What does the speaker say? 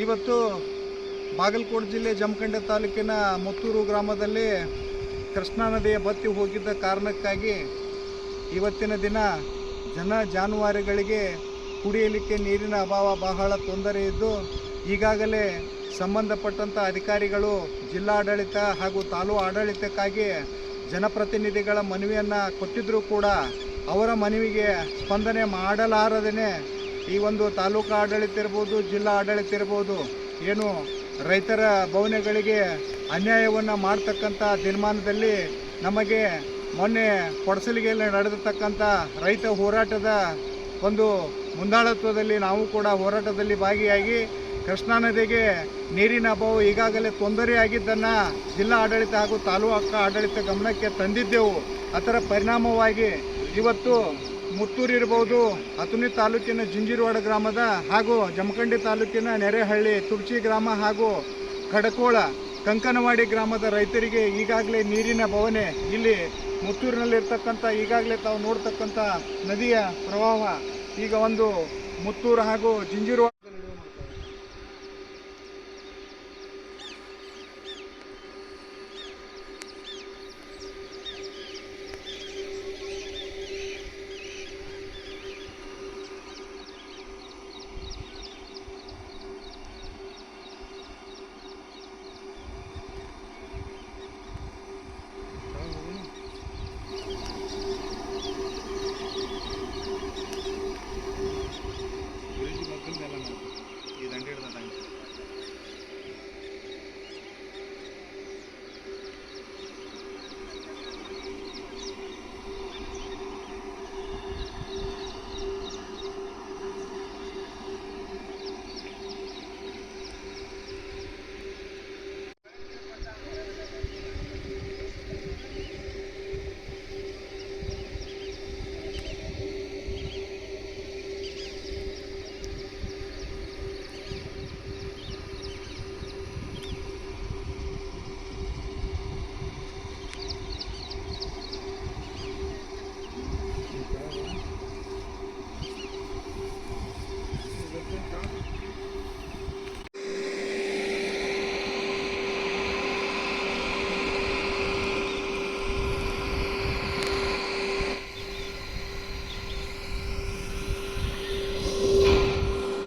ಇವತ್ತು ಬಾಗಲಕೋಟೆ ಜಿಲ್ಲೆ ಜಮಖಂಡಿ ತಾಲೂಕಿನ ಮುತ್ತೂರು ಗ್ರಾಮದಲ್ಲಿ ಕೃಷ್ಣಾ ನದಿಯ ಬತ್ತಿ ಹೋಗಿದ್ದ ಕಾರಣಕ್ಕಾಗಿ ಇವತ್ತಿನ ದಿನ ಜನ ಜಾನುವಾರುಗಳಿಗೆ ಕುಡಿಯಲಿಕ್ಕೆ ನೀರಿನ ಅಭಾವ ಬಹಳ ತೊಂದರೆ ಇದ್ದು ಈಗಾಗಲೇ ಸಂಬಂಧಪಟ್ಟಂಥ ಅಧಿಕಾರಿಗಳು ಜಿಲ್ಲಾಡಳಿತ ಹಾಗೂ ತಾಲೂ ಆಡಳಿತಕ್ಕಾಗಿ ಜನಪ್ರತಿನಿಧಿಗಳ ಮನವಿಯನ್ನು ಕೊಟ್ಟಿದ್ದರೂ ಕೂಡ ಅವರ ಮನವಿಗೆ ಸ್ಪಂದನೆ ಮಾಡಲಾರದೇ ಈ ಒಂದು ತಾಲೂಕು ಆಡಳಿತ ಇರ್ಬೋದು, ಜಿಲ್ಲಾ ಆಡಳಿತ ಇರ್ಬೋದು, ಏನು ರೈತರ ಭವನಗಳಿಗೆ ಅನ್ಯಾಯವನ್ನು ಮಾಡ್ತಕ್ಕಂಥ ದಿನಮಾನದಲ್ಲಿ ನಮಗೆ ಮೊನ್ನೆ ಕೊಡಸಲಿಗೆಯಲ್ಲಿ ನಡೆದಿರ್ತಕ್ಕಂಥ ರೈತ ಹೋರಾಟದ ಒಂದು ಮುಂದಾಳತ್ವದಲ್ಲಿ ನಾವು ಕೂಡ ಹೋರಾಟದಲ್ಲಿ ಭಾಗಿಯಾಗಿ ಕೃಷ್ಣಾ ನದಿಗೆ ನೀರಿನ ಅಭಾವ ಈಗಾಗಲೇ ತೊಂದರೆಯಾಗಿದ್ದನ್ನು ಜಿಲ್ಲಾ ಆಡಳಿತ ಹಾಗೂ ತಾಲೂಕು ಆಡಳಿತ ಗಮನಕ್ಕೆ ತಂದಿದ್ದೆವು. ಅದರ ಪರಿಣಾಮವಾಗಿ ಇವತ್ತು ಮುತ್ತೂರು ಇರ್ಬೋದು ಅತುನಿ ತಾಲೂಕಿನ ಜಿಂಜಿರವಾಡ ಗ್ರಾಮದ ಹಾಗೂ ಜಮಖಂಡಿ ತಾಲೂಕಿನ ನೆರೆಹಳ್ಳಿ, ತುರ್ಚಿ ಗ್ರಾಮ ಹಾಗೂ ಕಡಕೋಳ ಕಂಕನವಾಡಿ ಗ್ರಾಮದ ರೈತರಿಗೆ ಈಗಾಗಲೇ ನೀರಿನ ಭವನೆ ಇಲ್ಲಿ ಮುತ್ತೂರಿನಲ್ಲಿರ್ತಕ್ಕಂಥ, ಈಗಾಗಲೇ ತಾವು ನೋಡ್ತಕ್ಕಂಥ ನದಿಯ ಪ್ರವಾಹ ಈಗ ಒಂದು ಮುತ್ತೂರು ಹಾಗೂ ಜಿಂಜಿರವಾಡ